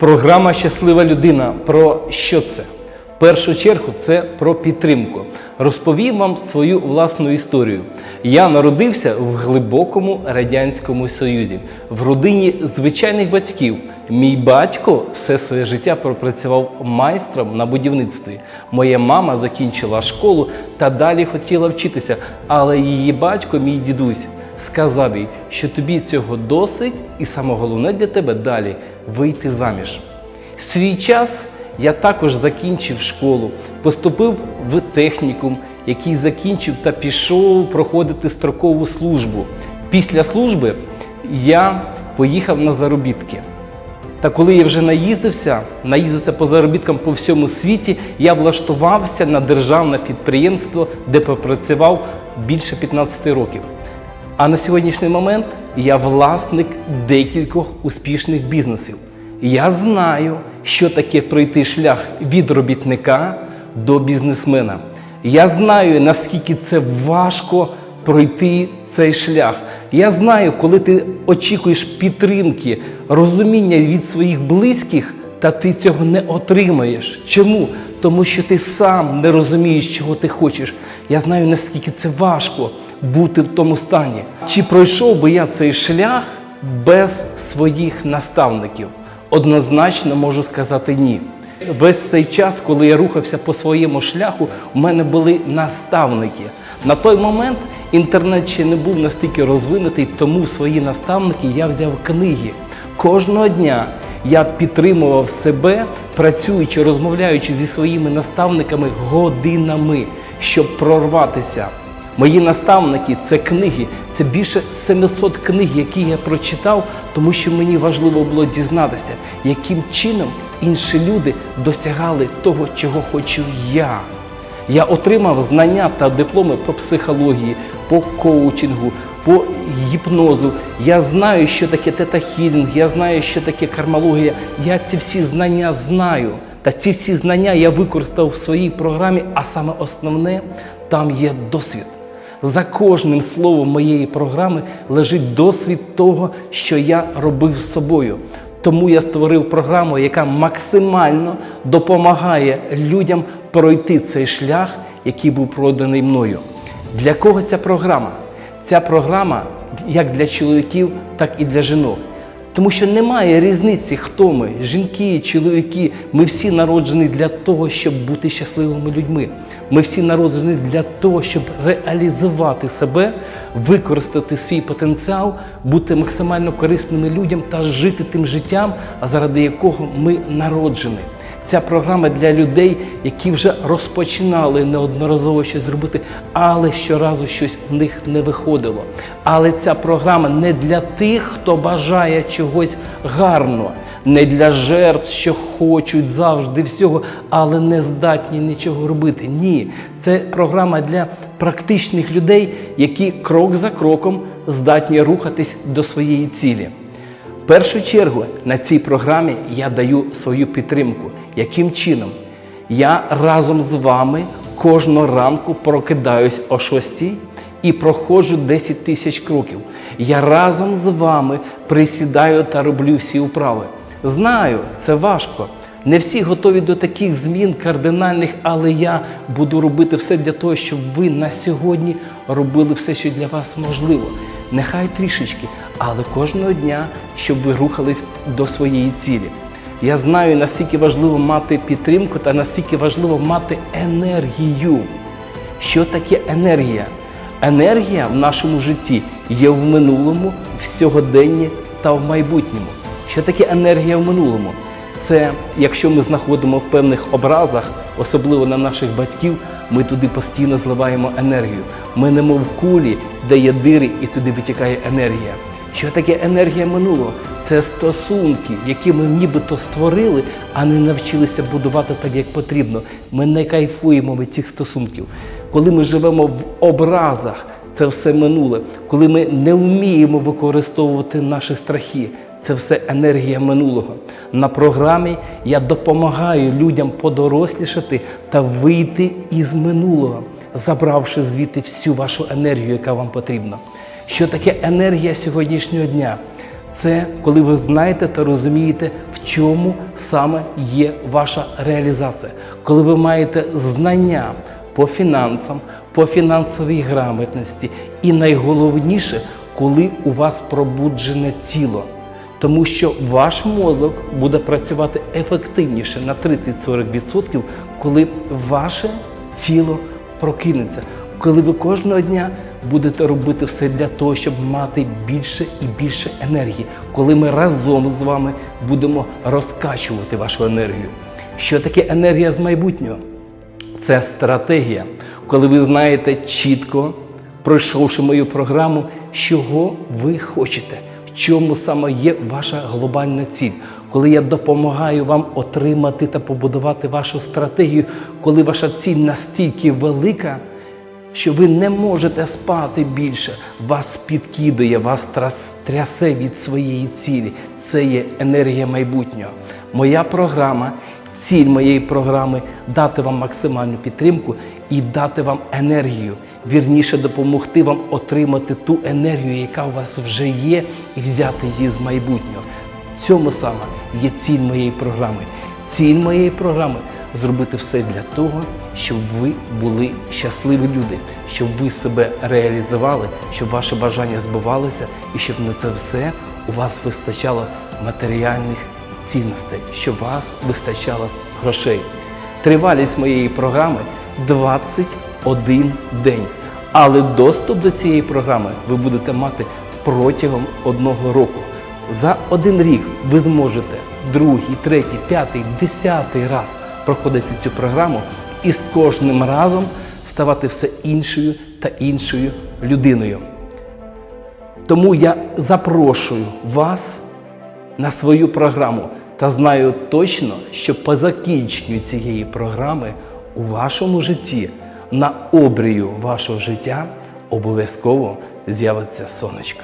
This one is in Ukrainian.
Програма Щаслива людина. Про що це? В першу чергу це про підтримку. Розповім вам свою власну історію. Я народився в глибокому радянському союзі, в родині звичайних батьків. Мій батько все своє життя пропрацював майстром на будівництві. Моя мама закінчила школу та далі хотіла вчитися, але її батько, мій дідусь, сказав їй, що тобі цього досить, і саме головне для тебе далі вийти заміж. Свій час я також закінчив школу, поступив в технікум, який закінчив та пішов проходити строкову службу. Після служби я поїхав на заробітки. Та коли я вже наїздився, наїздився по заробіткам по всьому світі, я влаштувався на державне підприємство, де попрацював більше 15 років. А на сьогоднішній момент я власник декількох успішних бізнесів. Я знаю, що таке пройти шлях від робітника до бізнесмена. Я знаю, наскільки це важко пройти цей шлях. Я знаю, коли ти очікуєш підтримки, розуміння від своїх близьких, та ти цього не отримаєш. Чому? Тому що ти сам не розумієш, чого ти хочеш. Я знаю, наскільки це важко бути в тому стані. Чи пройшов би я цей шлях без своїх наставників? Однозначно можу сказати ні. Весь цей час, коли я рухався по своєму шляху, у мене були наставники. На той момент інтернет ще не був настільки розвинутий, тому свої наставники я взяв книги. Кожного дня я підтримував себе, працюючи, розмовляючи зі своїми наставниками годинами, щоб прорватися. Мої наставники це книги, це більше 700 книг, які я прочитав, тому що мені важливо було дізнатися, яким чином інші люди досягали того, чого хочу я. Я отримав знання та дипломи по психології, по коучингу, по гіпнозу. Я знаю, що таке тета-хілінг, я знаю, що таке кармологія. Я ці всі знання знаю. Та ці всі знання я використав в своїй програмі, а саме основне там є досвід. За кожним словом моєї програми лежить досвід того, що я робив з собою. Тому я створив програму, яка максимально допомагає людям пройти цей шлях, який був проданий мною. Для кого ця програма? Ця програма як для чоловіків, так і для жінок. Тому що немає різниці, хто ми, жінки, чоловіки. Ми всі народжені для того, щоб бути щасливими людьми. Ми всі народжені для того, щоб реалізувати себе, використати свій потенціал, бути максимально корисними людям та жити тим життям, заради якого ми народжені. Ця програма для людей, які вже розпочинали неодноразово щось зробити, але щоразу щось в них не виходило. Але ця програма не для тих, хто бажає чогось гарного, не для жертв, що хочуть завжди всього, але не здатні нічого робити. Ні, це програма для практичних людей, які крок за кроком здатні рухатись до своєї цілі. Першу чергу на цій програмі я даю свою підтримку. Яким чином? Я разом з вами кожного ранку прокидаюсь о 6 і проходжу 10 тисяч кроків. Я разом з вами присідаю та роблю всі вправи. Знаю, це важко. Не всі готові до таких змін кардинальних, але я буду робити все для того, щоб ви на сьогодні робили все, що для вас можливо. Нехай трішечки, але кожного дня, щоб ви рухались до своєї цілі. Я знаю, наскільки важливо мати підтримку та наскільки важливо мати енергію. Що таке енергія? Енергія в нашому житті є в минулому, в сьогоденні та в майбутньому. Що таке енергія в минулому? Це якщо ми знаходимо в певних образах, особливо на наших батьків, ми туди постійно зливаємо енергію. Ми немов в кулі, де є дири, і туди витікає енергія. Що таке енергія минулого? Це стосунки, які ми нібито створили, а не навчилися будувати так, як потрібно. Ми не кайфуємо від цих стосунків. Коли ми живемо в образах, це все минуле. Коли ми не вміємо використовувати наші страхи, це все енергія минулого. На програмі я допомагаю людям подорослішати та вийти із минулого, забравши звідти всю вашу енергію, яка вам потрібна. Що таке енергія сьогоднішнього дня? Це коли ви знаєте та розумієте, в чому саме є ваша реалізація, коли ви маєте знання по фінансам, по фінансовій грамотності, і найголовніше, коли у вас пробуджене тіло. Тому що ваш мозок буде працювати ефективніше на 30-40%, коли ваше тіло прокинеться, коли ви кожного дня будете робити все для того, щоб мати більше і більше енергії, коли ми разом з вами будемо розкачувати вашу енергію. Що таке енергія з майбутнього? Це стратегія, коли ви знаєте чітко, пройшовши мою програму, чого ви хочете, чому саме є ваша глобальна ціль. Коли я допомагаю вам отримати та побудувати вашу стратегію, коли ваша ціль настільки велика, що ви не можете спати більше, вас підкидує, вас трясе від своєї цілі. Це є енергія майбутнього. Моя програма, ціль моєї програми дати вам максимальну підтримку і дати вам енергію, вірніше допомогти вам отримати ту енергію, яка у вас вже є, і взяти її з майбутнього. Цьому саме є ціль моєї програми. Ціль моєї програми зробити все для того, щоб ви були щасливі люди, щоб ви себе реалізували, щоб ваші бажання збувалися і щоб на це все у вас вистачало матеріальних цінностей, щоб вас вистачало грошей. Тривалість моєї програми 21 день. Але доступ до цієї програми ви будете мати протягом одного року. За один рік ви зможете другий, третій, п'ятий, десятий раз проходити цю програму і з кожним разом ставати все іншою та іншою людиною. Тому я запрошую вас на свою програму та знаю точно, що по закінченню цієї програми у вашому житті, на обрію вашого життя обов'язково з'явиться сонечко.